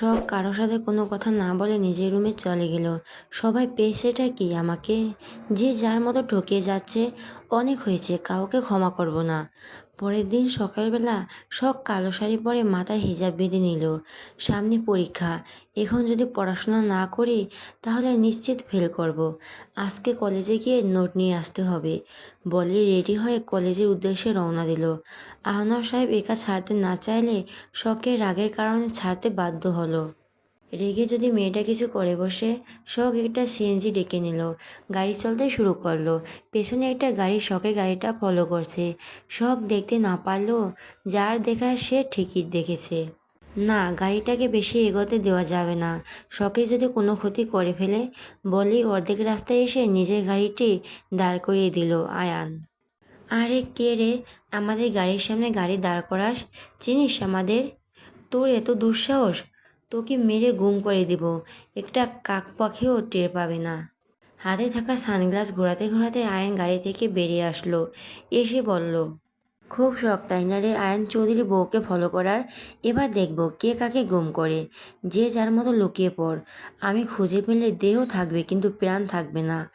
শখ কারোর সাথে কোনো কথা না বলে নিজের রুমে চলে গেল। সবাই পেয়েছেটা কি আমাকে? যে যার মতো ঠকে যাচ্ছে, অনেক হয়েছে, কাউকে ক্ষমা করব না। পরের দিন সকালবেলা শখ কালো শাড়ি পরে মাথায় হিজাব বেঁধে নিল। সামনে পরীক্ষা। এখন যদি পড়াশোনা না করি, তাহলে নিশ্চিত ফেল করব। আজকে কলেজে গিয়ে নোট নিয়ে আসতে হবে। বলে রেডি হয়ে কলেজের উদ্দেশ্যে রওনা দিল। আহনাব সাহেব একা ছাড়তে না চাইলে শখের রাগের কারণে ছাড়তে বাধ্য হলো। রেগে যদি মেয়েটা কিছু করে বসে, শখ একটা সিএনজি ডেকে নিল। গাড়ি চলতে শুরু করল। পেছনে একটা গাড়ি শখের গাড়িটা ফলো করছে। শখ দেখতে না পারলেও যার দেখা সে ঠিকই দেখেছে। না, গাড়িটাকে বেশি এগোতে দেওয়া যাবে না। শখের যদি কোনো ক্ষতি করে ফেলে বলেই অর্ধেক রাস্তায় এসে নিজের গাড়িটি দাঁড় করিয়ে দিল আয়ান। আরে কে রে? আমাদের গাড়ির সামনে গাড়ি দাঁড় করাস? চিনিস আমাদের? তোর এত দুঃসাহস। তোকে মেরে গুম করে দিব। একটা কাক পাখিও টের পাবে না। হাতে থাকা সানগ্লাস ঘোরাতে ঘোরাতে আয়ন গাড়ি থেকে বেরিয়ে আসলো। এসে বলল, খুব শখ, তাই না রে আয়ন? চৌধুরী বউকে ফলো করার। এবার দেখব কে কাকে গুম করে। যে যার মতো লুকিয়ে পড়। আমি খুঁজে পেলে দেহ থাকবে কিন্তু প্রাণ থাকবে না।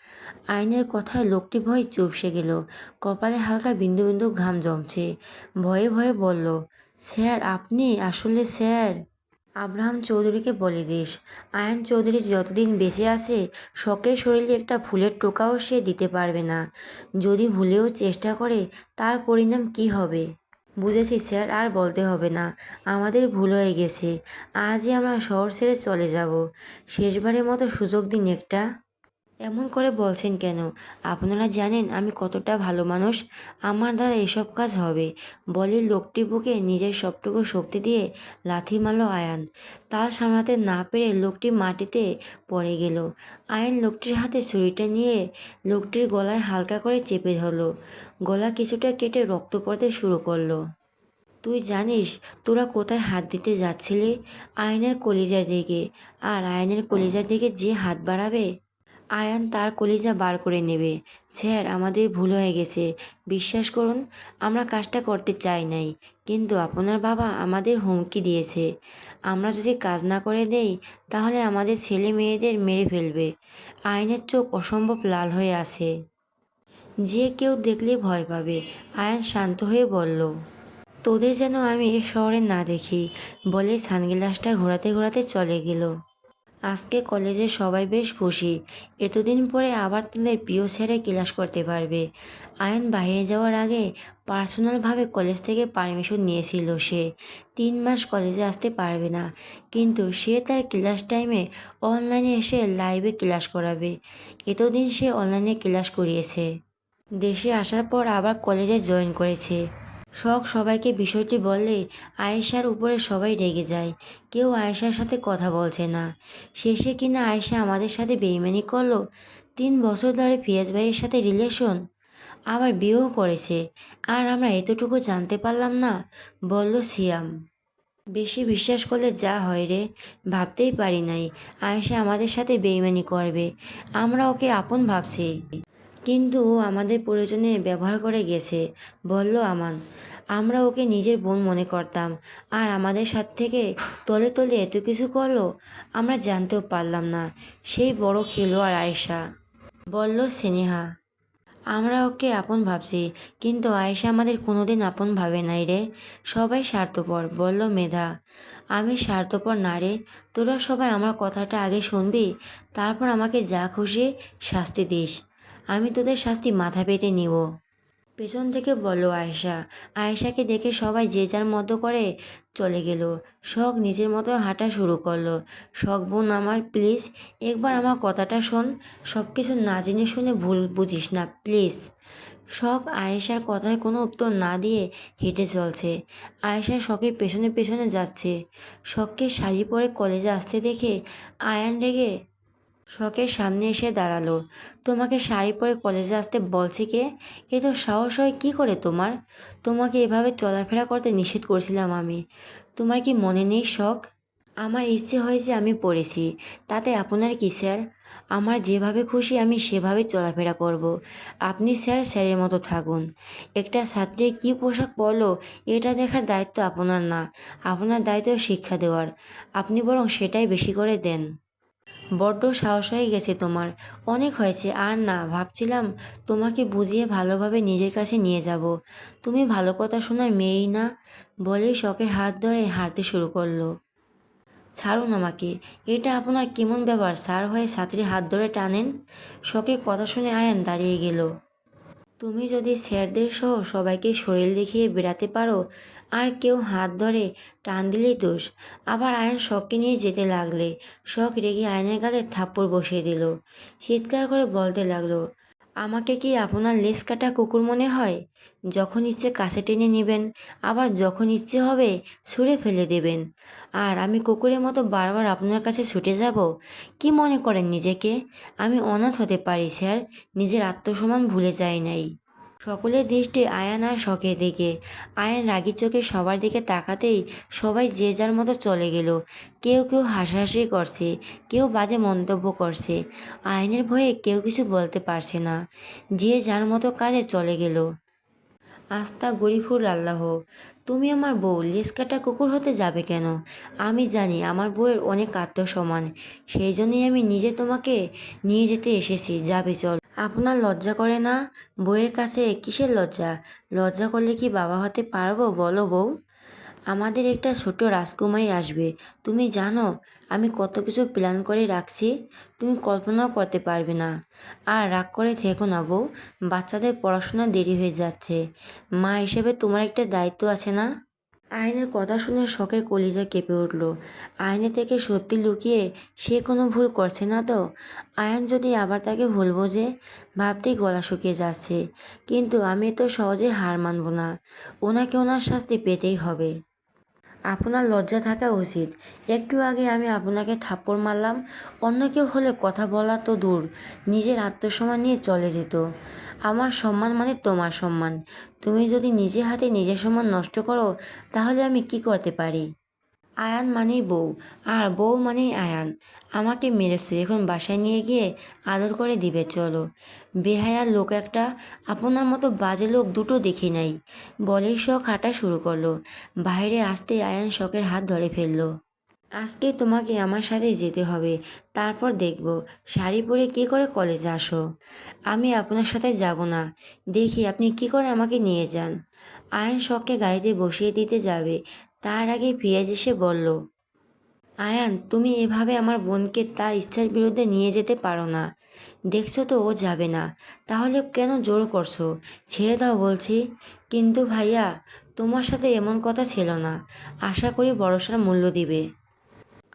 আয়নের কথায় লোকটি ভয় চুপসে গেল। কপালে হালকা বিন্দু বিন্দু ঘাম জমছে। ভয়ে ভয়ে বলল, স্যার, আপনি? আসলে স্যার? আব্রাহাম চৌধুরীকে বলে দিস। আয়ান চৌধুরী যতদিন বেঁচে আছে, শখের শরীরে একটা ফুলের টোকাও সে দিতে পারবে না। যদি ভুলেও চেষ্টা করে, তার পরিণাম কি হবে? বুঝেছি স্যার, আর বলতে হবে না। আমাদের ভুল হয়ে গেছে। আজই আমরা শহর ছেড়ে চলে যাব। শেষবারের মতো সুযোগ দিন একটা। এমন করে বলছেন কেন? আপনারা জানেন আমি কতটা ভালো মানুষ? আমার দ্বারা এসব কাজ হবে। বলে লোকটি বুকে নিজের সবটুকু শক্তি দিয়ে লাথি মারল আয়ান। তাল সামলাতে না পেরে লোকটি মাটিতে পড়ে গেল। আয়ন লোকটির হাতে ছুরিটা নিয়ে লোকটির গলায় হালকা করে চেপে ধরলো। গলা কিছুটা কেটে রক্ত পড়তে শুরু করল। তুই জানিস তোরা কোথায় হাত দিতে যাচ্ছিলি? আয়নের কলিজার দিকে। আর আয়নের কলিজার দিকে যে হাত বাড়াবে আয়ান তার কলিজা বার করে নেবে। স্যার, আমাদের ভুল হয়ে গেছে। বিশ্বাস করুন, আমরা কাজটা করতে চাই নাই। কিন্তু আপনার বাবা আমাদের হুমকি দিয়েছে। আমরা যদি কাজ না করে দেই, তাহলে আমাদের ছেলে মেয়েদের মেরে ফেলবে। আয়নের চোখ অসম্ভব লাল হয়ে আসে যে কেউ দেখলে ভয় পাবে, আয়ান শান্ত হয়ে বলল, তোদের যেন আমি এ শহরে না দেখি। বলে সানগ্লাসটা ঘোরাতে ঘোরাতে চলে গেল। আজকে কলেজে সবাই বেশ খুশি। এতদিন পরে আবার তাদের প্রিয় স্যারে ক্লাস করতে পারবে। আয়ন বাইরে যাওয়ার আগে পার্সোনালভাবে কলেজ থেকে পারমিশন নিয়েছিল সে। তিন মাস কলেজে আসতে পারবে না, কিন্তু সে তার ক্লাস টাইমে অনলাইনে এসে লাইভে ক্লাস করাবে। এতদিন সে অনলাইনে ক্লাস করিয়েছে। দেশে আসার পর আবার কলেজে জয়েন করেছে। শখ সবাইকে বিষয়টি বললে আয়েশার উপরে সবাই রেগে যায়। কেউ আয়েশার সাথে কথা বলছে না। শেষে কিনা আয়েশা আমাদের সাথে বেইমানি করল। তিন বছর ধরে ফিয়াজ ভাইয়ের সাথে রিলেশন আবার বিয়েও করেছে। আর আমরা এতটুকু জানতে পারলাম না, বলল সিয়াম। বেশি বিশ্বাস করলে যা হয় রে, ভাবতেই পারি নাই। আয়েশা আমাদের সাথে বেইমানি করবে। আমরা ওকে আপন ভাবছি। কিন্তু আমাদের প্রয়োজনে ব্যবহার করে গেছে, বলল আমান। আমরা ওকে নিজের বোন মনে করতাম, আর আমাদের সাথ থেকে তলে তলে এত কিছু করল, আমরা জানতেও পারলাম না, সেই বড় খেলোয়াড় আয়েশা। বলল, স্নেহা, আমরা ওকে আপন ভাবছি, কিন্তু আয়েশা আমাদের কোনোদিন আপন ভাবে নাই রে, সবাই স্বার্থপর, বলল মেধা। আমি স্বার্থপর না রে, তোরা সবাই আমার কথাটা আগে শুনবি, তারপর আমাকে যা খুশি শাস্তি দিস। আমি তোদের শাস্তি মাথা পেতে নিব। পেছন থেকে বলল আয়েশা। আয়েশাকে দেখে সবাই যে যার মতো করে চলে গেল। শখ নিজের মতো হাঁটা শুরু করল। শখ বোন আমার, প্লিজ, একবার আমার কথাটা শোন। সব কিছু না জেনে শুনে ভুল বুঝিস না, প্লিজ। শখ আয়েশার কথায় কোনো উত্তর না দিয়ে হেঁটে চলছে। আয়েশা শখের পেছনে পেছনে যাচ্ছে। শখকে শাড়ি পরে কলেজে আসতে দেখে আয়ান রেগে শখের সামনে এসে দাঁড়াল। তোমাকে শাড়ি পরে কলেজে আসতে বলছে কে? এ তো সাহস হয় কী করে তোমার? তোমাকে এভাবে চলাফেরা করতে নিষেধ করেছিলাম আমি। তোমার কি মনে নেই শখ? আমার ইচ্ছে হয়েছে আমি পড়েছি। তাতে আপনার কি, স্যার? আমার যেভাবে খুশি আমি সেভাবে চলাফেরা করব। আপনি, স্যার, স্যারের মতো থাকুন। একটা ছাত্রী কী পোশাক পরলো, এটা দেখার দায়িত্ব আপনার না। আপনার দায়িত্ব শিক্ষা দেওয়ার। আপনি বরং সেটাই বেশি করে দেন। বড্ড সাহস হয়ে গেছে তোমার। অনেক হয়েছে। আর না, ভাবছিলাম তোমাকে বুঝিয়ে ভালোভাবে নিজের কাছে নিয়ে যাব। তুমি ভালো কথা শোনার মেয়েই না বলেই শখের হাত ধরে হাঁটতে শুরু করল। ছাড়ুন আমাকে, এটা আপনার কেমন ব্যাপার স্যার হয়ে ছাত্রীর হাত ধরে টানেন? শখের কথা শুনে আয়ান দাঁড়িয়ে গেল। তুমি যদি স্যারদের সহ সবাইকে শরীর দেখিয়ে বেড়াতে পারো, আর কেউ হাত ধরে টান দিলেই দোষ। আবার আয়ন শখকে নিয়ে যেতে লাগলে, শখ রেগে আয়নের গালে থাপ্পড় বসিয়ে দিল। চিৎকার করে বলতে লাগল আমাকে কি আপনার লেস কাটা কুকুর মনে হয়? যখন ইচ্ছে কাছে টেনে নেবেন, আবার যখন ইচ্ছে হবে ছুঁড়ে ফেলে দেবেন। আর আমি কুকুরের মতো বারবার আপনার কাছে ছুটে যাব? কি মনে করেন নিজেকে? আমি অনাথ হতে পারি, স্যার। নিজের আত্মসম্মান ভুলে যাই নাই। সকলের দৃষ্টি আয়ান আর শখের দিকে। আয়ান রাগি চোখে সবার দিকে তাকাতেই সবাই যে যার মতো চলে গেল। কেউ কেউ হাসাহাসি করছে, কেউ বাজে মন্তব্য করছে। আয়নের ভয়ে কেউ কিছু বলতে পারছে না, যে যার মতো কাজে চলে গেল। আস্তা গরিফুর আল্লাহ, তুমি আমার বউ লেস কাটা কুকুর হতে যাবে কেন? আমি জানি আমার বউয়ের অনেক আত্মসম্মান, সেই জন্যই আমি নিজে তোমাকে নিয়ে যেতে এসেছি, যাবে, চল। আপনার লজ্জা করে না? বউয়ের কাছে কিসের লজ্জা? লজ্জা করলে কি বাবা হতে পারব? বলো বউ। আমাদের একটা ছোট রাজকুমারী আসবে। তুমি জানো, আমি কত কিছু প্ল্যান করে রাখছি, তুমি কল্পনাও করতে পারবে না। আর রাগ করে থেকো না বউ, বাচ্চাদের পড়াশোনা দেরি হয়ে যাচ্ছে। মা হিসেবে তোমার একটা দায়িত্ব আছে না? আয়নের কথা শুনে শখের কলিজা কেঁপে উঠল। আয়নে থেকে সত্যি লুকিয়ে সে কোনো ভুল করছে না তো? আয়ন যদি আবার তাকে ভুল বোঝে, ভাবতেই গলা শুকিয়ে যাচ্ছে। কিন্তু আমি তো সহজে হার মানব না। ওনাকে ওনার শাস্তি পেতেই হবে। আপনার লজ্জা থাকা উচিত। একটু আগে আমি আপনাকে থাপ্পড় মারলাম। অন্য কেউ হলে কথা বলা তো দূর। নিজের আত্মসম্মান নিয়ে চলে যেত। আমার সম্মান মানে তোমার সম্মান। তুমি যদি নিজে হাতে নিজের সম্মান নষ্ট করো, তাহলে আমি কি করতে পারি? আয়ান মানেই বউ, আর বউ মানেই আয়ান। আমাকে মেরেছে, এখন বাসায় নিয়ে গিয়ে আদর করে দিবে, চলো। বেহায়ার লোক একটা, আপনার মতো বাজে লোক দুটো দেখি নাই। বলেই শখ হাঁটা শুরু করল। বাইরে আসতে আয়ান শখের হাত ধরে ফেলল। আজকে তোমাকে আমার সাথে যেতে হবে। তারপর দেখব, শাড়ি পরে কী করে কলেজে আসো? আমি আপনার সাথে যাব না। দেখি আপনি কি করে আমাকে নিয়ে যান। আয়ন শখকে গাড়িতে বসিয়ে দিতে যাবে। তার আগে পিয়াজ এসে বলল, আয়ান, তুমি এভাবে আমার বোনকে তার ইচ্ছার বিরুদ্ধে নিয়ে যেতে পারো না। দেখছ তো, ও যাবে না। তাহলে কেন জোর করছ? ছেড়ে দাও বলছি। কিন্তু ভাইয়া, তোমার সাথে এমন কথা ছিল না। আশা করি বড়সার মূল্য দিবে।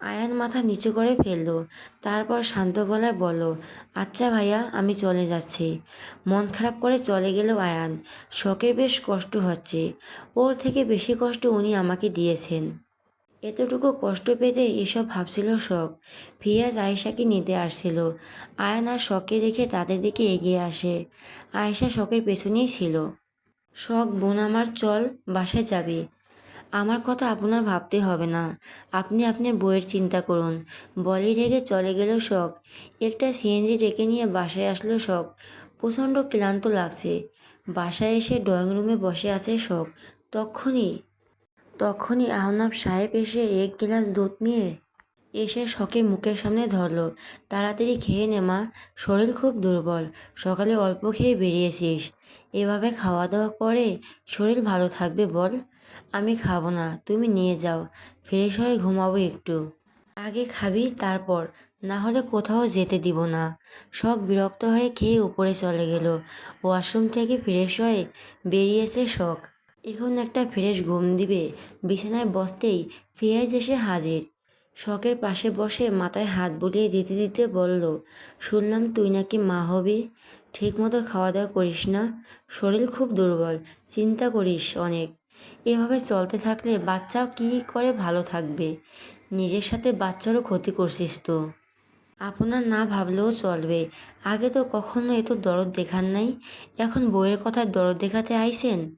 আয়ান মাথা নিচু করে ফেলল। তারপর শান্ত গলায় বলল আচ্ছা ভাইয়া, আমি চলে যাচ্ছি। মন খারাপ করে চলে গেল আয়ান। শখের বেশ কষ্ট হচ্ছে। ওর থেকে বেশি কষ্ট উনি আমাকে দিয়েছেন। এতটুকু কষ্ট পেতে এসব ভাবছিল শখ। ফিয়াজ আয়েশাকে নিতে আসছিল। আয়ান আর শখকে দেখে তাদের দিকে এগিয়ে আসে। আয়েশা শখের পেছনেই ছিল। শখ, বোন আমার, চল, বাসায় যাবি। আমার কথা আপনার ভাবতে হবে না। আপনি আপনার বইয়ের চিন্তা করুন। বলি রেগে চলে গেল শখ। একটা সিএনজি ডেকে নিয়ে বাসায় আসলো শখ। প্রচণ্ড ক্লান্ত লাগছে। বাসায় এসে ড্রয়িং রুমে বসে আছে শখ। তখনই তখনই আহনাব সাহেব এসে এক গ্লাস দুধ নিয়ে এসে শখের মুখের সামনে ধরলো। তাড়াতাড়ি খেয়ে নে মা, শরীর খুব দুর্বল। সকালে অল্প খেয়ে বেরিয়েছিস। এভাবে খাওয়া দাওয়া করে শরীর ভালো থাকবে বল। আমি খাব না, তুমি নিয়ে যাও। ফ্রেশ হয়ে ঘুমাবো একটু। আগে খাবি, তারপর। না হলে কোথাও যেতে দিব না। শখ বিরক্ত হয়ে খেয়ে উপরে চলে গেল। ওয়াশরুম থেকে ফ্রেশ হয়ে বেরিয়েছে শখ। এখন একটা ফ্রেশ ঘুম দিবে। বিছানায় বসতেই ফিয়াজ এসে হাজির। শখের পাশে বসে মাথায় হাত বুলিয়ে দিতে দিতে বলল, শুনলাম তুই নাকি মা হবি। ঠিকমতো খাওয়া দাওয়া করিস না। শরীর খুব দুর্বল। চিন্তা করিস অনেক। এভাবে চলতে থাকলে বাচ্চাও কী করে ভালো থাকবে? নিজের সাথে বাচ্চারও ক্ষতি করছিস তো। আপনার না ভাবলেও চলবে। আগে তো কখনো এত দরদ দেখান নাই। এখন বইয়ের কথা দরদ দেখাতে আইসেন?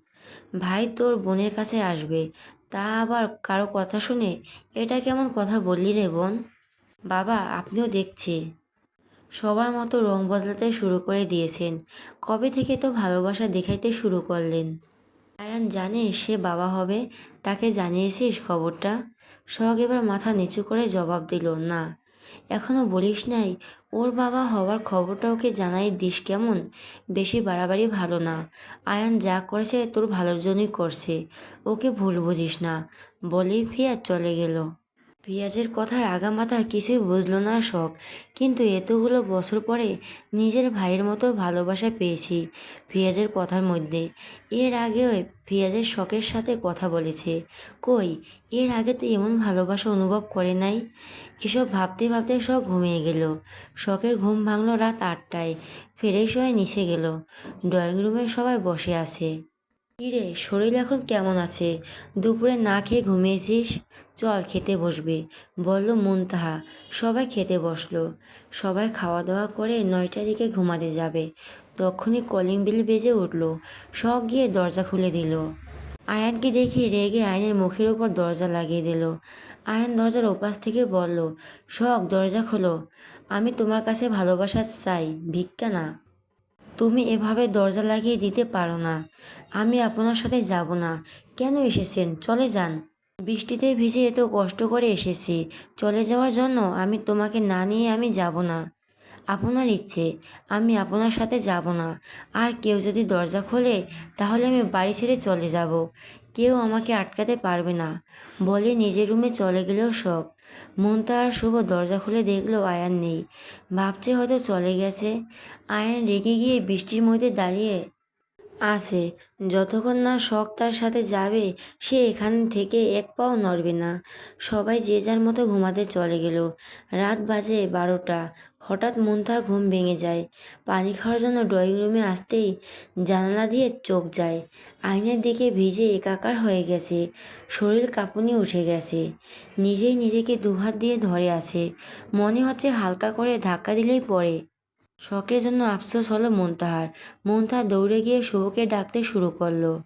ভাই তোর বোনের কাছে আসবে। তা আবার কারও কথা শুনে এটা কেমন কথা বললি রে বোন? বাবা, আপনিও দেখছি। সবার মতো রং বদলাতে শুরু করে দিয়েছেন। কবে থেকে তো ভালোবাসা দেখাইতে শুরু করলেন? আয়ান জানে সে বাবা হবে, তাকে জানিয়েছিস খবরটা? শখ এবার মাথা নিচু করে জবাব দিল, না। এখনও বলিস নাই, ওর বাবা হওয়ার খবরটা ওকে জানাই দিস কেমন? বেশি বাড়াবাড়ি ভালো না। আয়ান যা করেছে তোর ভালোর জন্যই করছে। ওকে ভুল বুঝিস না। বলেই ফিয়া চলে গেল। পেঁয়াজের কথার আগামাথা কিছুই বুঝলো না শখ। কিন্তু এতগুলো বছর পরে নিজের ভাইয়ের মতো ভালোবাসা পেয়েছি পেঁয়াজের কথার মধ্যে। এর আগেও পেঁয়াজের শখের সাথে কথা বলেছে। কই, এর আগে তো এমন ভালোবাসা অনুভব করে নাই। এসব ভাবতে ভাবতে শখ ঘুমিয়ে গেল। শখের ঘুম ভাঙলো রাত আটটায়। ফ্রেশ হয়ে নিচে গেল। ড্রয়িং রুমে সবাই বসে আছে। কিরে, শরীর এখন কেমন আছে? দুপুরে না খেয়ে ঘুমিয়েছিস? চল খেতে বসবে। বলল, মুনতাহা, সবাই খেতে বসল। সবাই খাওয়া দাওয়া করে নয়টার দিকে ঘুমাতে যাবে। তখনই কলিং বেল বেজে উঠল। শখ গিয়ে দরজা খুলে দিল। আয়ানকে দেখে রেগে আয়নের মুখের উপর দরজা লাগিয়ে দিল। আয়ন দরজার ওপাশ থেকে বলল শখ দরজা খোলো। আমি তোমার কাছে ভালোবাসা চাই, ভিক্ষা না। তুমি এভাবে দরজা লাগিয়ে দিতে পারো না। আমি আপনার সাথে যাব না। কেন এসেছেন? চলে যান। বৃষ্টিতে ভিজে এত কষ্ট করে এসেছি। চলে যাওয়ার জন্য আমি তোমাকে না নিয়ে আমি যাব না। আপনার ইচ্ছে। আমি আপনার সাথে যাব না। আর কেউ যদি দরজা খোলে, তাহলে আমি বাড়ি ছেড়ে চলে যাব। কেউ আমাকে আটকাতে পারবে না। বলে নিজের রুমে চলে গেলেও শখ। মনতা আর শুভ দরজা খুলে দেখল আয়ান নেই। ভাবছে হয়তো চলে গেছে। আয়ান রেগে গিয়ে বৃষ্টির মধ্যে দাঁড়িয়ে আছে। যতক্ষণ না শখ তার সাথে যাবে, সে এখান থেকে এক পাও নড়বে না। সবাই যে যার মতো ঘুমাতে চলে গেল। রাত বাজে বারোটা। হঠাৎ মনটা ঘুম ভেঙে যায়। পানি খাওয়ার জন্য ড্রয়িং রুমে আসতেই জানালা দিয়ে চোখ যায়। আয়নার দিকে ভিজে একাকার হয়ে গেছে। শরীর কাঁপুনি উঠে গেছে। নিজেই নিজেকে দুহাত দিয়ে ধরে আছে। মনে হচ্ছে হালকা করে ধাক্কা দিলেই পড়ে শখের জন্য আফসোস হলো মুনতাহার। মুনতাহার দৌড়ে গিয়ে শুভকে ডাকতে শুরু করল।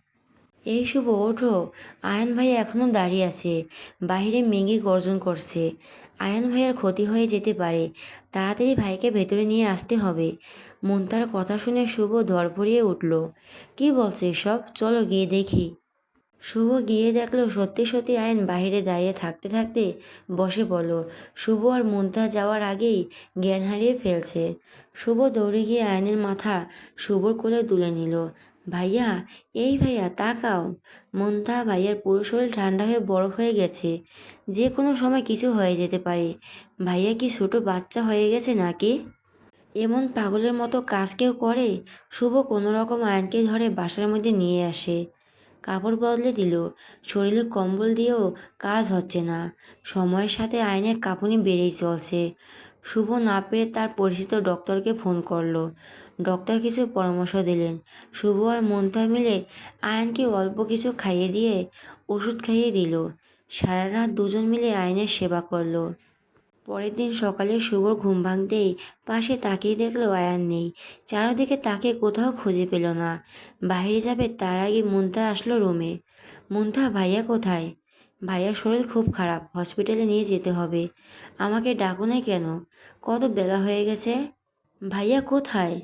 এই শুভ, ওঠো। আয়ন ভাই এখনও দাঁড়িয়ে আছে। বাইরে মেঘে গর্জন করছে। আয়ন ভাইয়ের ক্ষতি হয়ে যেতে পারে। তাড়াতাড়ি ভাইকে ভেতরে নিয়ে আসতে হবে। মুনতার কথা শুনে শুভ ধরফরিয়ে উঠল। কি বলছে সব চলো গিয়ে দেখি। শুভ গিয়ে দেখল, সত্যি সত্যি আয়ন বাইরে দাঁড়িয়ে থাকতে থাকতে বসে পড়ল। শুভ আর মুন্তা যাওয়ার আগেই জ্ঞান হারিয়ে ফেলছে। শুভ দৌড়ে গিয়ে আয়নের মাথা শুভর কোলে তুলে নিল। ভাইয়া, এই ভাইয়া, তাকাও। মুন্তা ভাইয়ার পুরো শরীর ঠান্ডা হয়ে বরফ হয়ে গেছে। যে কোনো সময় কিছু হয়ে যেতে পারে। ভাইয়া কি ছোটো বাচ্চা হয়ে গেছে নাকি? এমন পাগলের মতো কাজ কেউ করে? শুভ কোনো রকম আয়নকে ধরে বাসার মধ্যে নিয়ে আসে। কাপড় বদলে দিল। শরীরে কম্বল দিয়েও কাজ হচ্ছে না। সময়ের সাথে আয়নের কাঁপুনি বেড়েই চলছে। শুভ না পেরে তার পরিচিত ডক্টরকে ফোন করল। ডক্টর কিছু পরামর্শ দিলেন। শুভ আর মন্তা মিলে আয়নকে অল্প কিছু খাইয়ে দিয়ে ওষুধ খাইয়ে দিল। সারা রাত দুজন মিলে আয়নের সেবা করল। পরের দিন সকালে শুভর ঘুম ভাঙতেই পাশে তাকিয়ে দেখল আয়ান নেই। চারদিকে তাকে কোথাও খুঁজে পেল না। বাইরে যাবে তার আগে মুন্তা আসলো রুমে। মুন্তা ভাইয়া কোথায়? ভাইয়ার শরীর খুব খারাপ হসপিটালে নিয়ে যেতে হবে। আমাকে ডাকো নাই কেন? কত বেলা হয়ে গেছে? ভাইয়া কোথায়?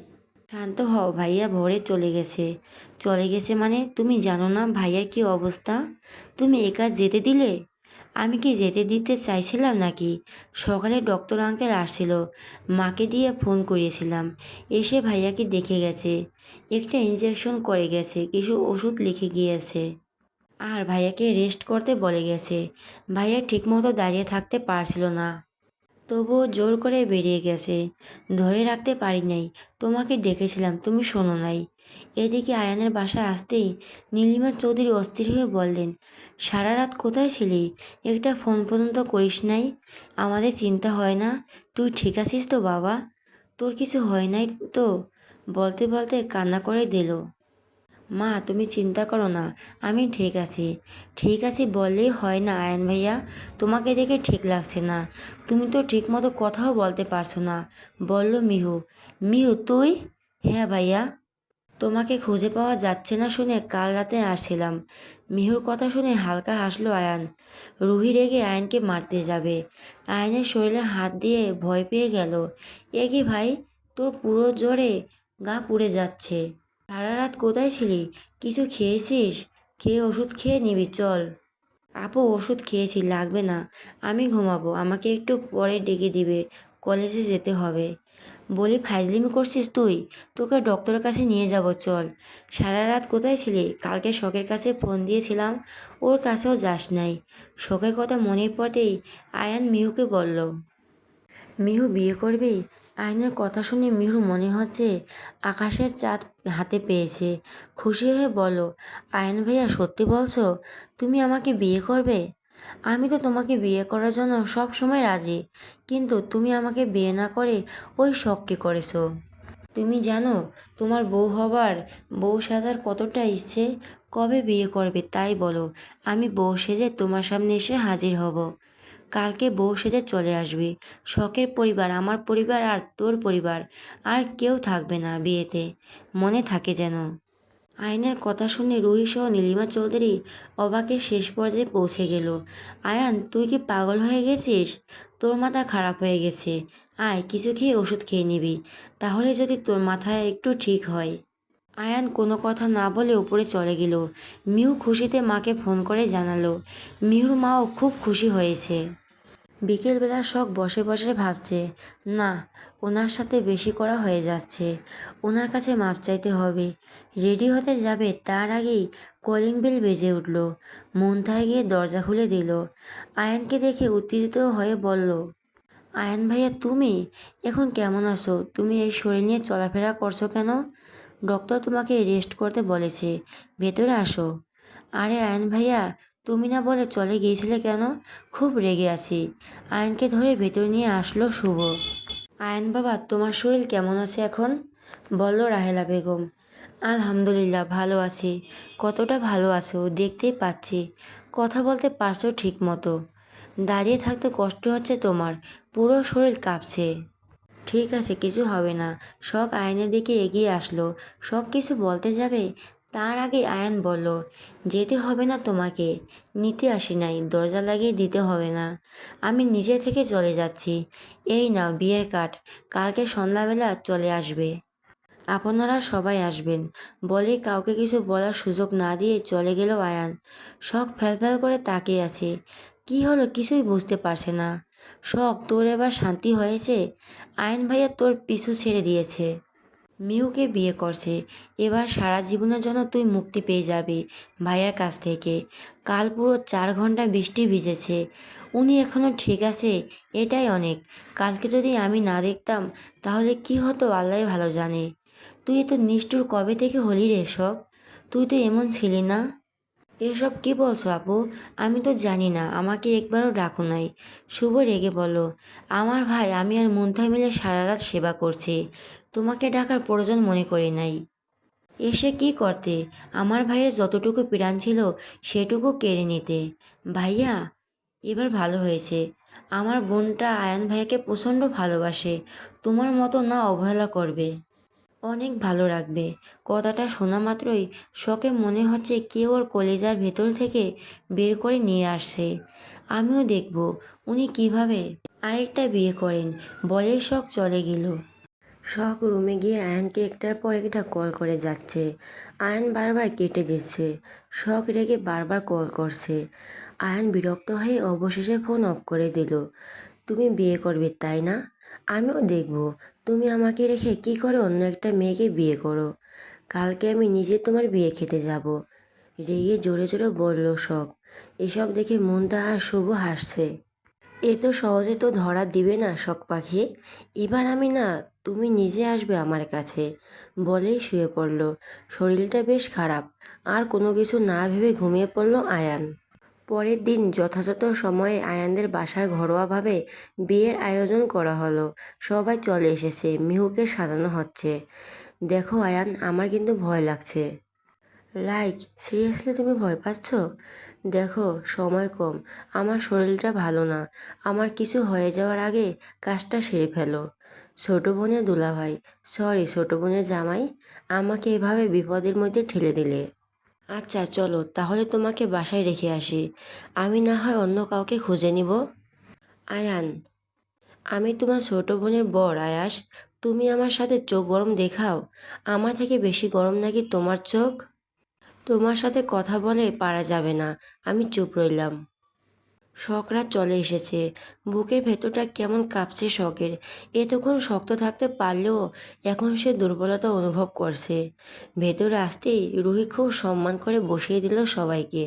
শান্ত হও, ভাইয়া ভোরে চলে গেছে। চলে গেছে মানে তুমি জানো না ভাইয়ার কি অবস্থা? তুমি একা যেতে দিলে? আমি কি যেতে দিতে চাইছিলাম নাকি? সকালে ডক্টর আঙ্কেল আসছিল, মাকে দিয়ে ফোন করিয়েছিলাম। এসে ভাইয়াকে দেখে গেছে। একটা ইঞ্জেকশন করে গেছে, কিছু ওষুধ লিখে গিয়েছে। আর ভাইয়াকে রেস্ট করতে বলে গেছে। ভাইয়া ঠিকমতো দাঁড়িয়ে থাকতে পারছিল না। তবুও জোর করে বেরিয়ে গেছে। ধরে রাখতে পারি নাই। তোমাকে ডেকেছিলাম, তুমি শোনো নাই। এদিকে আয়ানের বাসায় আসতেই নীলিমা চৌধুরী অস্থির হয়ে বললেন, সারা রাত কোথায় ছিলি? একটা ফোন পর্যন্ত করিস নাই? আমাদের চিন্তা হয় না। তুই ঠিক আছিস তো বাবা? তোর কিছু হয় নাই তো? বলতে বলতে কান্না করে দিল। মা, তুমি চিন্তা করো না, আমি ঠিক আছি। ঠিক আছি বললেই হয় না, আয়ন ভাইয়া। তোমাকে দেখে ঠিক লাগছে না। তুমি তো ঠিকমতো কথাও বলতে পারছ না। বলল, মিহু মিহু, তুই? হ্যাঁ ভাইয়া। তোমাকে খুঁজে পাওয়া যাচ্ছে না শুনে কাল রাতে আসছিলাম। মিহুর কথা শুনে হালকা হাসলো আয়ান। রুহি রেগে আয়নকে মারতে যাবে। আয়নের শরীরে হাত দিয়ে ভয় পেয়ে গেল। এ কি ভাই, তোর পুরো জ্বরে গা পুড়ে যাচ্ছে। সারা রাত কোথায় ছিলি? কিছু খেয়েছিস? খেয়ে ওষুধ খেয়ে নিবি, চল। আপু, ওষুধ খেয়েছি, লাগবে না। আমি ঘুমাবো, আমাকে একটু পরে ডেকে দিবে, কলেজে যেতে হবে। বলি ফাইজলিমি করছিস তুই? তোকে ডক্টরের কাছে নিয়ে যাব, চল। সারা রাত কোথায় ছিলি? কালকে শখের কাছে ফোন দিয়েছিলাম, ওর কাছেও যাস নাই। শখের কথা মনে পড়তেই আয়ান মিহুকে বলল, মিহু, বিয়ে করবি? আয়নের কথা শুনে মিহু মনে হচ্ছে আকাশের চাঁদ হাতে পেয়েছে। খুশি হয়ে বলো, আয়ন ভাইয়া সত্যি বলছো? তুমি আমাকে বিয়ে করবে? আমি তো তোমাকে বিয়ে করার জন্য সব সময় রাজি, কিন্তু তুমি আমাকে বিয়ে না করে ওই শখকে করেছ। তুমি জানো, তোমার বউ হবার বউ সাজার কতটা ইচ্ছে, কবে বিয়ে করবে তাই বলো। আমি বউ সেজে তোমার সামনে এসে হাজির হব। কালকে বউ সেজে চলে আসবি। শখের পরিবার, আমার পরিবার আর তোর পরিবার। আর কেউ থাকবে না বিয়েতে। মনে থাকে যেন। আয়নের কথা শুনে রুহি সহ নীলিমা চৌধুরী অবাকের শেষ পর্যায়ে পৌঁছে গেল। আয়ান, তুই কি পাগল হয়ে গেছিস? তোর মাথা খারাপ হয়ে গেছে। আয়, কিছু খেয়ে ওষুধ খেয়ে নিবি। তাহলে যদি তোর মাথায় একটু ঠিক হয়। আয়ান কোনো কথা না বলে উপরে চলে গেল। মিহু খুশিতে মাকে ফোন করে জানালো। মিহুর মাও খুব খুশি হয়েছে। বিকেলবেলা শখ বসে বসে ভাবছে, না, ওনার সাথে বেশি করা হয়ে যাচ্ছে। ওনার কাছে মাপ চাইতে হবে। রেডি হতে যাবে তার আগেই কলিং বেল বেজে উঠল। মন্থায় গিয়ে দরজা খুলে দিল। আয়ানকে দেখে উত্তেজিত হয়ে বলল, আয়ান ভাইয়া, তুমি? এখন কেমন আছো? তুমি এই শরীর নিয়ে চলাফেরা করছ কেন? ডক্টর তোমাকে রেস্ট করতে বলেছে। ভেতরে আসো। আরে আয়ন ভাইয়া তুমি না বলে চলে গিয়েছিলে কেন? খুব রেগে আছি। আয়নকে ধরে ভেতরে নিয়ে আসলো শুভ। আয়ন বাবা, তোমার শরীর কেমন আছে এখন? বলল রাহেলা বেগম। আলহামদুলিল্লাহ, ভালো আছি। কতটা ভালো আছো দেখতেই পাচ্ছি। কথা বলতে পারছ ঠিক মতো দাঁড়িয়ে থাকতে কষ্ট হচ্ছে তোমার। পুরো শরীর কাঁপছে। ঠিক আছে, কিছু হবে না। শখ আয়নের দিকে এগিয়ে আসলো। শখ কিছু বলতে যাবে? তার আগে আয়ন বলল, যেতে হবে না তোমাকে। নিতে আসি নাই, দরজা লাগিয়ে দিতে হবে না। আমি নিজে থেকে চলে যাচ্ছি। এই নাও বিয়ের কার্ড। কালকে সন্ধ্যাবেলা চলে আসবে। আপনারা সবাই আসবেন। বলে কাউকে কিছু বলার সুযোগ না দিয়ে চলে গেল আয়ান। শখ ফ্যালফ্যাল করে তাকিয়ে আছে। কি হলো কিছুই বুঝতে পারছে না। শখ তোর এবার শান্তি হয়েছে? আয়ন ভাইয়া তোর পিছু ছেড়ে দিয়েছে। মিহুকে বিয়ে করছে। এবার সারা জীবনের জন্য তুই মুক্তি পেয়ে যাবি ভাইয়ার কাছ থেকে। কাল পুরো চার ঘণ্টা বৃষ্টি ভিজেছে। উনি এখনও ঠিক আছে? এটাই অনেক। কালকে যদি আমি না দেখতাম, তাহলে কি হতো আল্লাহ ভালো জানে। তুই তো নিষ্ঠুর কবে থেকে হলি রে শখ তুই তো এমন ছিলি না? এসব কি বলছো আপু? আমি তো জানি না, আমাকে একবারও ডাকো নাই। শুভ রেগে বলো আমার ভাই, আমি আর মুন্থা মিলে সারা রাত সেবা করছি। তোমাকে ডাকার প্রয়োজন মনে করি নাই। এসে কি করতে? আমার ভাইয়ের যতটুকু প্রাণ ছিল, সেটুকু কেড়ে নিতে। ভাইয়া, এবার ভালো হয়েছে। আমার বোনটা আয়ান ভাইয়াকে প্রচণ্ড ভালোবাসে। তোমার মতো না অবহেলা করবে। অনেক ভালো রাখবে। কথাটা শোনা মাত্রই শখে মনে হচ্ছে কেউ ওর কলেজার ভেতর থেকে বের করে নিয়ে আসছে। আমিও দেখব, উনি কীভাবে আরেকটা বিয়ে করেন। বলে শখ চলে গেল। শখ রুমে গিয়ে আয়নকে একটার পর একটা কল করে যাচ্ছে। আয়ন বারবার কেটে দিচ্ছে। শখ রেগে বারবার কল করছে। আয়ন বিরক্ত হয়ে অবশেষে ফোন অফ করে দিল, তুমি বিয়ে করবে, তাই না? আমিও দেখব। তুমি আমাকে রেখে কি করে অন্য একটা মেয়েকে বিয়ে করো? কালকে আমি নিজে তোমার বিয়ে খেতে যাব। রেগে জোরে জোরে বলল শখ। এসব দেখে মনটা আর শুভ হাসছে। এ তো সহজে তো ধরা দিবে না শখ পাখি। এবার আমি না, তুমি নিজে আসবে আমার কাছে। বলেই শুয়ে পড়ল। শরীরটা বেশ খারাপ। আর কোনো কিছু না ভেবে ঘুমিয়ে পড়ল আয়ান। পরের দিন যথাযথ সময়ে আয়ানদের বাসার ঘরোয়াভাবে বিয়ের আয়োজন করা হলো। সবাই চলে এসেছে। মিহুকে সাজানো হচ্ছে। দেখো আয়ান, আমার কিন্তু ভয় লাগছে। লাইক সিরিয়াসলি তুমি ভয় পাচ্ছ? দেখো, সময় কম। আমার শরীরটা ভালো না। আমার কিছু হয়ে যাওয়ার আগে কাজটা সেরে ফেলো। ছোট বোনের দুলাভাই। সরি ছোট বোনের জামাই। আমাকে এভাবে বিপদের মধ্যে ঠেলে দিলে। আচ্ছা চলো, তাহলে তোমাকে বাসায় রেখে আসি। আমি না হয় অন্য কাউকে খুঁজে নিব? আয়ান, আমি তোমার ছোট বোনের বর, আয়াস। তুমি আমার সাথে চোখ গরম দেখাও। আমার থেকে বেশি গরম নাকি তোমার চোখ? তোমার সাথে কথা বলে পারা যাবে না, আমি চুপ রইলাম। শখরা চলে এসেছে, বুকের ভেতরটা কেমন কাঁপছে শখের। এতক্ষণ শক্ত থাকতে পারলেও এখন সে দুর্বলতা অনুভব করছে। ভেতরে আসতেই রুহি খুব সম্মান করে বসিয়ে দিল সবাইকে।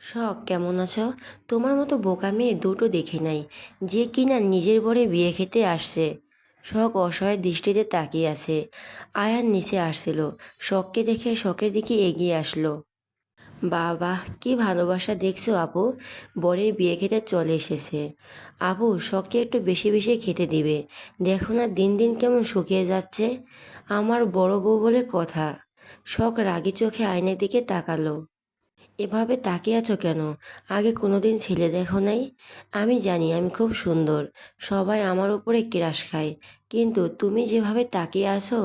শখ, কেমন আছো? তোমার মতো বোকা মেয়ে দুটো দেখি নাই, যে কিনা নিজের বরে বিয়ে খেতে আসছে। শখ অসহায় দৃষ্টিতে তাকিয়ে আছে। আয়ান নিচে আসছিল। শখকে দেখে শখের দিকে এগিয়ে আসলো। বাবা, কি ভালোবাসা দেখছ আপু? বরের বিয়ে খেতে চলে এসেছে। আপু, শখকে একটু বেশি বেশি খেতে দিবে। দেখো না, দিন দিন কেমন শুকিয়ে যাচ্ছে। আমার বড় বউ বলে কথা। শখ রাগি চোখে আয়নের দিকে তাকালো। এভাবে তাকিয়ে আছো কেন? আগে কোনোদিন ছেলে দেখো নাই? আমি জানি আমি খুব সুন্দর, সবাই আমার উপরে ক্রাশ খায়, কিন্তু তুমি যেভাবে তাকিয়ে আছো,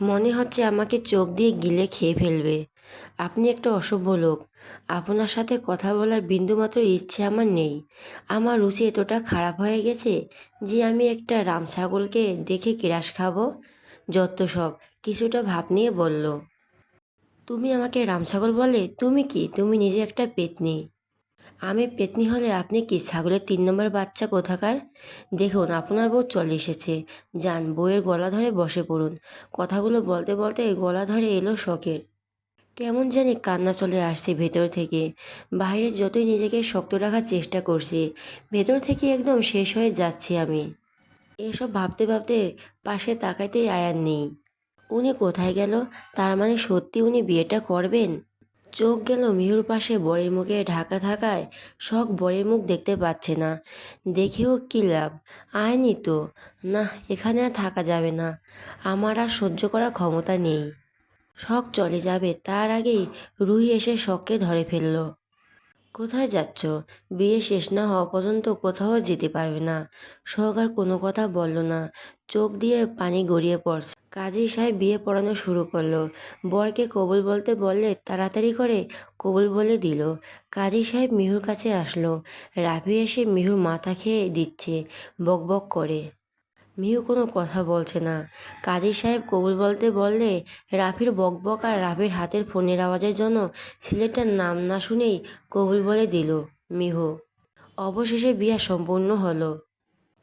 মনে হচ্ছে আমাকে চোখ দিয়ে গিলে খেয়ে ফেলবে। আপনি একটা অসভ্য লোক, আপনার সাথে কথা বলার বিন্দুমাত্র ইচ্ছে আমার নেই। আমার রুচি এতটা খারাপ হয়ে গেছে যে আমি একটা রাম ছাগলকে দেখে কিরাস খাব? যত সব, কিছুটা ভাব নিয়ে বলল। তুমি আমাকে রাম ছাগল বলে? তুমি কি? তুমি নিজে একটা পেতনি। আমি পেতনি হলে আপনি কি? ছাগলের তিন নম্বর বাচ্চা কোথাকার? দেখুন, আপনার বউ চলে এসেছে। যান, বউয়ের গলা ধরে বসে পড়ুন। কথাগুলো বলতে বলতে গলা ধরে এলো শখের। কেমন জানি কান্না চলে আসছে ভেতর থেকে। বাইরে যতই নিজেকে শক্ত রাখার চেষ্টা করছি, ভেতর থেকে একদম শেষ হয়ে যাচ্ছি আমি। এসব ভাবতে ভাবতে পাশে তাকাইতেই আয়ার নেই। উনি কোথায় গেল? তার মানে সত্যি উনি বিয়েটা করবেন? চোখ গেল মিহুর পাশে বরের মুখে ঢাকা থাকায়। শখ বরের মুখ দেখতে পাচ্ছে না। দেখেও কী লাভ? আয়নি তো না এখানে আর থাকা যাবে না। আমার আর সহ্য করার ক্ষমতা নেই। শখ চলে যাবে। তার আগেই রুহি এসে শখকে ধরে ফেলল। কোথায় যাচ্ছ? বিয়ে শেষ না হওয়া পর্যন্ত কোথাও যেতে পারবে না। সহকার কোনো কথা বলল না। চোখ দিয়ে পানি গড়িয়ে পড়ছে। কাজী সাহেব বিয়ে পড়ানো শুরু করল। বরকে কবুল বলতে বললে তাড়াতাড়ি করে কবুল বলে দিল। কাজী সাহেব মিহুর কাছে আসলো। রাফি এসে মিহুর মাথা খেয়ে দিচ্ছে, বক বক করে। মিহু কোনো কথা বলছে না। কাজী সাহেব কবুল বলতে বললে, রাফির বকবক আর রাফির হাতের ফোনের আওয়াজের জন্য ছেলেটার নাম না শুনেই কবুল বলে দিল, মিহু। অবশেষে বিয়া সম্পূর্ণ হলো।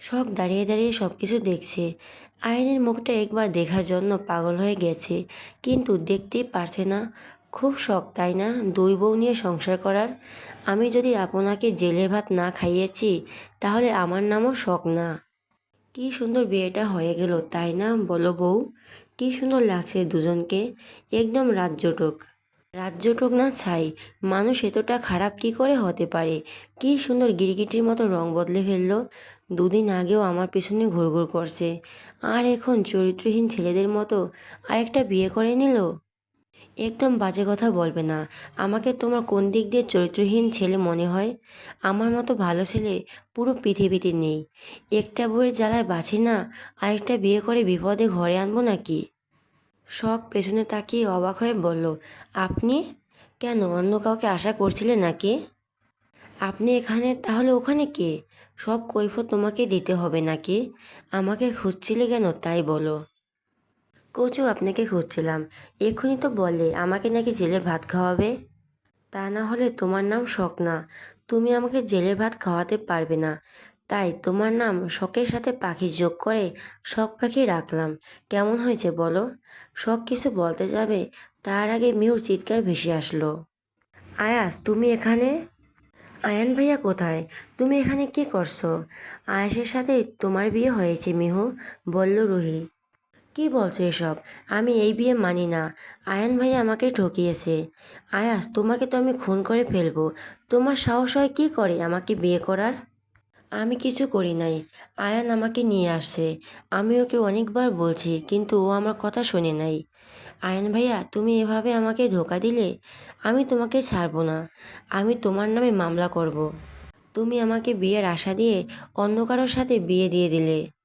শখ দাঁড়িয়ে দাঁড়িয়ে সব কিছু দেখছে। আইনের মুখটা একবার দেখার জন্য পাগল হয়ে গেছে, কিন্তু দেখতেই পারছে না। খুব শখ, তাই না? দুই বউ নিয়ে সংসার করার। আমি যদি আপনাকে জেলের ভাত না খাইয়েছি, তাহলে আমার নামও শখ না। কি সুন্দর বিয়েটা হয়ে গেল, তাই না? বলো বউ। কি সুন্দর লাগছে দুজনকে। একদম রাজ্যটক রাজ্যটক না ছাই। মানুষ এতটা খারাপ কি করে হতে পারে? কি সুন্দর গিরগিটির মতো রং বদলে ফেলল। দুদিন আগেও আমার পেছনে ঘুরঘুর করছে। আর এখন চরিত্রহীন ছেলেদের মতো আরেকটা বিয়ে করে নিল? একদম বাজে কথা বলবে না। আমাকে তোমার কোন দিক দিয়ে চরিত্রহীন ছেলে মনে হয়? আমার মতো ভালো ছেলে পুরো পৃথিবীতে নেই। একটা বইয়ের জ্বালায় বাঁচি না, আরেকটা বিয়ে করে বিপদে ঘরে আনব নাকি? শখ পেছনে তাকিয়ে অবাক হয়ে বলল, আপনি? কেন, অন্য কাউকে আশা করছিলেন নাকি? আপনি এখানে, তাহলে ওখানে কে? সব কৈফত তোমাকে দিতে হবে নাকি? আমাকে খুঁজছিলে কেন, তাই বলো। কোচু আপনাকে খুঁজছিলাম। এক্ষুনি তো বলে, আমাকে নাকি জেলের ভাত খাওয়াবে? তা না হলে তোমার নাম শখ না তুমি আমাকে জেলের ভাত খাওয়াতে পারবে না। তাই তোমার নাম শখের সাথে পাখি যোগ করে শখ পাখি রাখলাম। কেমন হয়েছে বলো? শখ কিছু বলতে যাবে, তার আগে মিউর চিৎকার ভেসে আসলো। আয়াস, তুমি এখানে? আয়ান ভাইয়া কোথায়? তুমি এখানে কি করছ? আয়াসের সাথে তোমার বিয়ে হয়েছে মিহু, বলল রুহি। কি বলছো এসব? আমি এই বিয়ে মানি না। আয়ান ভাই আমাকে ঠকিয়েছে। আয়াস, তোমাকে তো আমি খুন করে ফেলব। তোমার সাহস হয় কী করে আমাকে বিয়ে করার? আমি কিছু করি নাই। আয়ান আমাকে নিয়ে আসছে। আমি ওকে অনেকবার বলছি, কিন্তু ও আমার কথা শোনে নাই। আয়ান ভাইয়া, তুমি এভাবে আমাকে ধোকা দিলে? আমি তোমাকে ছাড়বো না। আমি তোমার নামে মামলা করব। তুমি আমাকে বিয়ের আশা দিয়ে অন্য কারোর সাথে বিয়ে দিয়ে দিলে।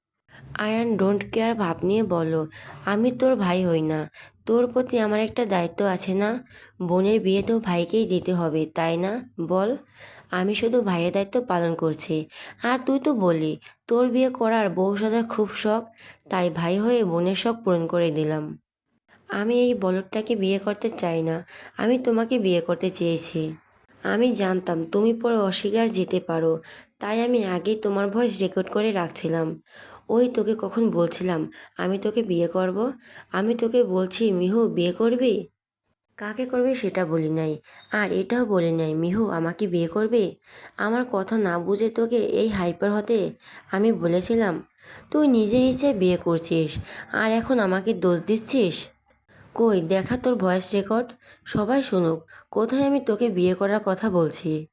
আয়ান ডোন্ট কেয়ার ভাব নিয়ে বলো। আমি তোর ভাই হই না। তোর প্রতি আমার একটা দায়িত্ব আছে না? বোনের বিয়ে তো ভাইকেই দিতে হবে, তাই না? বল। আমি শুধু ভাইয়ের দায়িত্ব পালন করছি। আর তুই তো বলি তোর বিয়ে করার বউ সাজা খুব শখ, তাই ভাই হয়ে বোনের শখ পূরণ করে দিলাম। আমি এই বলদটাকে বিয়ে করতে চাই না। আমি তোমাকে বিয়ে করতে চেয়েছি। আমি জানতাম তুমি পরে অস্বীকার যেতে পারো, তাই আমি আগেই তোমার ভয়েস রেকর্ড করে রাখছিলাম। ওই তোকে কখন বলছিলাম? আমি তোকে বিয়ে করব? আমি তোকে বলছি, মিহু, বিয়ে করবি? কাকে করবে সেটা বলি নাই। আর এটাও বলি নাই, মিহু, আমাকে বিয়ে করবে? আমার কথা না বুঝে তোকে এই হাইপার হতে আমি বলেছিলাম, তুই নিজের ইচ্ছে বিয়ে করছিস, আর এখন আমাকে দোষ দিচ্ছিস? কই, দেখা তোর ভয়েস রেকর্ড? সবাই শুনুক, কোথায় আমি তোকে বিয়ে করার কথা বলছি?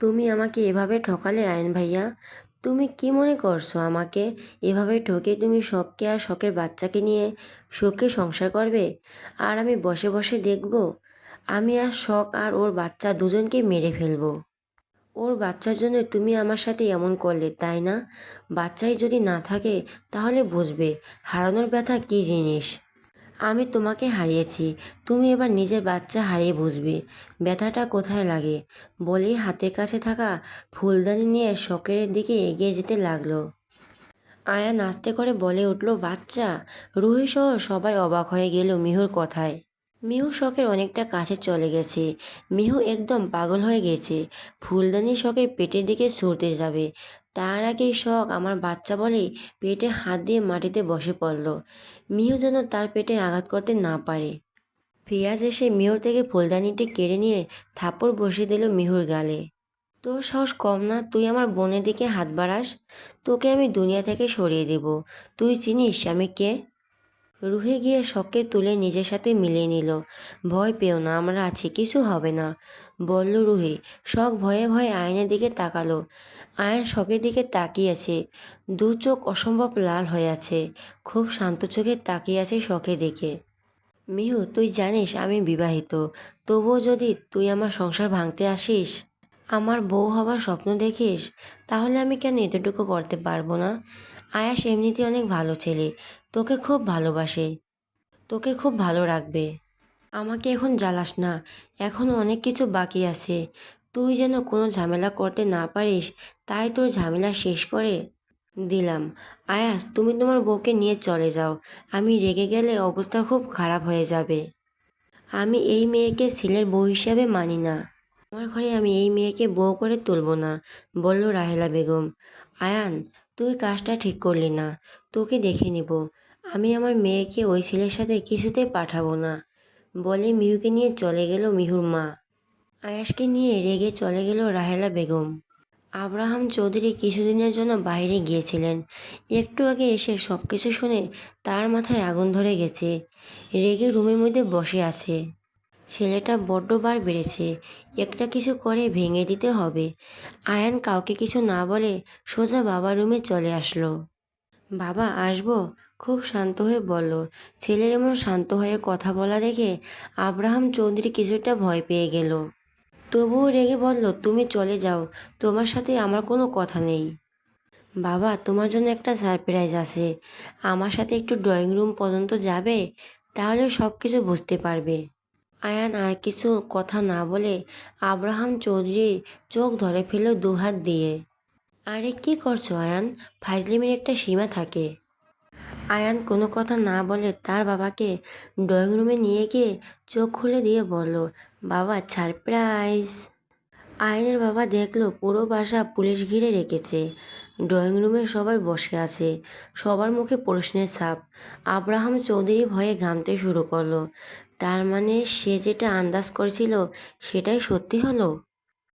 তুমি আমাকে এভাবে ঠকালে আয়ন ভাইয়া? তুমি কি মনে করছ আমাকে এভাবে ঠকে তুমি শখকে আর শখের বাচ্চাকে নিয়ে সুখে সংসার করবে? আর আমি বসে বসে দেখব, আমি আর শখ আর ওর বাচ্চা দুজনকে মেরে ফেলব। ওর বাচ্চার জন্য তুমি আমার সাথে এমন করলে, তাই না? বাচ্চাই যদি না থাকে, তাহলে বুঝবে হারানোর ব্যথা কী জিনিস? আমি তোমাকে হারিয়েছি। তুমি এবার নিজের বাচ্চা হারিয়ে বুঝবে। ব্যথাটা কোথায় লাগে? বলেই হাতের কাছে থাকা ফুলদানি নিয়ে শখের দিকে এগিয়ে যেতে লাগল। আয়া নাচতে করে বলে উঠল, বাচ্চা? রুহি সহ সবাই অবাক হয়ে গেল মিহুর কথায়। মিহু শখের অনেকটা কাছে চলে গেছে। মিহু একদম পাগল হয়ে গেছে। ফুলদানি শখের পেটের দিকে ছুটতে যাবে। তার আগেই শখ আমার বাচ্চা বলে পেটে হাত দিয়ে মাটিতে বসে পড়ল। মিহু যেন তার পেটে আঘাত করতে না পারে। ফিয়াজ এসে মিহুর থেকে ফুলদানিটি কেড়ে নিয়ে থাপড় বসিয়ে দিল মিহুর গালে। তোর সাহস কম না, তুই আমার বোনের দিকে হাত বাড়াস। তোকে আমি দুনিয়া থেকে সরিয়ে দেব। তুই চিনিস আমি কে? রুহে গিয়ে শখকে তুলে নিজের সাথে মিলিয়ে নিল। ভয় পেও না, আমরা আছি, কিছু হবে না। বলল রুহি। শখ ভয়ে ভয়ে আয়নের দিকে তাকালো। আয়ন শখের দিকে তাকিয়ে আছে। দু চোখ অসম্ভব লাল হয়ে আছে। খুব শান্ত চোখে তাকিয়ে আছে শখে দেখে মিহু, তুই জানিস আমি বিবাহিত। তবুও যদি তুই আমার সংসার ভাঙতে আসিস, আমার বউ হবার স্বপ্ন দেখিস, তাহলে আমি কেন এতটুকু করতে পারব না? আয়াস এমনিতে অনেক ভালো ছেলে। তোকে খুব ভালোবাসে। তোকে খুব ভালো রাখবে। আমাকে এখন জ্বালাস না। এখনও অনেক কিছু বাকি আছে। তুই যেন কোনো ঝামেলা করতে না পারিস, তাই তোর ঝামেলা শেষ করে দিলাম। আয়াস, তুমি তোমার বউকে নিয়ে চলে যাও। আমি রেগে গেলে অবস্থা খুব খারাপ হয়ে যাবে। আমি এই মেয়েকে ছেলের বউ হিসাবে মানি না। আমার ঘরে আমি এই মেয়েকে বউ করে তুলব না, বলল রাহেলা বেগম। আয়ান, তুই কাজটা ঠিক করলি না। তোকে দেখে নিব। আমি আমার মেয়েকে ওই ছেলের সাথে কিছুতে পাঠাবো না। বলে মিহুকে নিয়ে চলে গেল মিহুর মা। আয়াসকে নিয়ে রেগে চলে গেল রাহেলা বেগম। আব্রাহাম চৌধুরী কিছুদিনের জন্য বাইরে গিয়েছিলেন। একটু আগে এসে সব কিছু শুনে তার মাথায় আগুন ধরে গেছে। রেগে রুমের মধ্যে বসে আছে। ছেলেটা বড্ড বার বেড়েছে। একটা কিছু করে ভেঙে দিতে হবে। আয়ান কাউকে কিছু না বলে সোজা বাবার রুমে চলে আসলো। বাবা, আসব? খুব শান্ত হয়ে বলল। ছেলের এমন শান্ত হয়ে কথা বলা দেখে আব্রাহাম চৌধুরী কিছুটা ভয় পেয়ে গেল। তবুও রেগে বলল, তুমি চলে যাও, তোমার সাথে আমার কোনো কথা নেই। বাবা, তোমার জন্য একটা সারপ্রাইজ আছে। আমার সাথে একটু ড্রয়িং রুম পর্যন্ত যাবে, তাহলে সব কিছু বুঝতে পারবে। আয়ান আর কিছু কথা না বলে আব্রাহাম চৌধুরী চোখ ধরে ফেলল দুহাত দিয়ে। আরে কি করছ, আয়ান? ফাইজলিমের একটা সীমা থাকে। আয়ান কোনো কথা না বলে তার বাবাকে ড্রয়িং রুমে নিয়ে গিয়ে চোখ খুলে দিয়ে বলল, বাবা, সারপ্রাইজ! আয়নের বাবা দেখল পুরো বাসা পুলিশ ঘিরে রেখেছে। ড্রয়িং রুমে সবাই বসে আছে, সবার মুখে প্রশ্নের ছাপ। আব্রাহাম চৌধুরী ভয়ে ঘামতে শুরু করল। তার মানে সে যেটা আন্দাজ করেছিল সেটাই সত্যি হলো?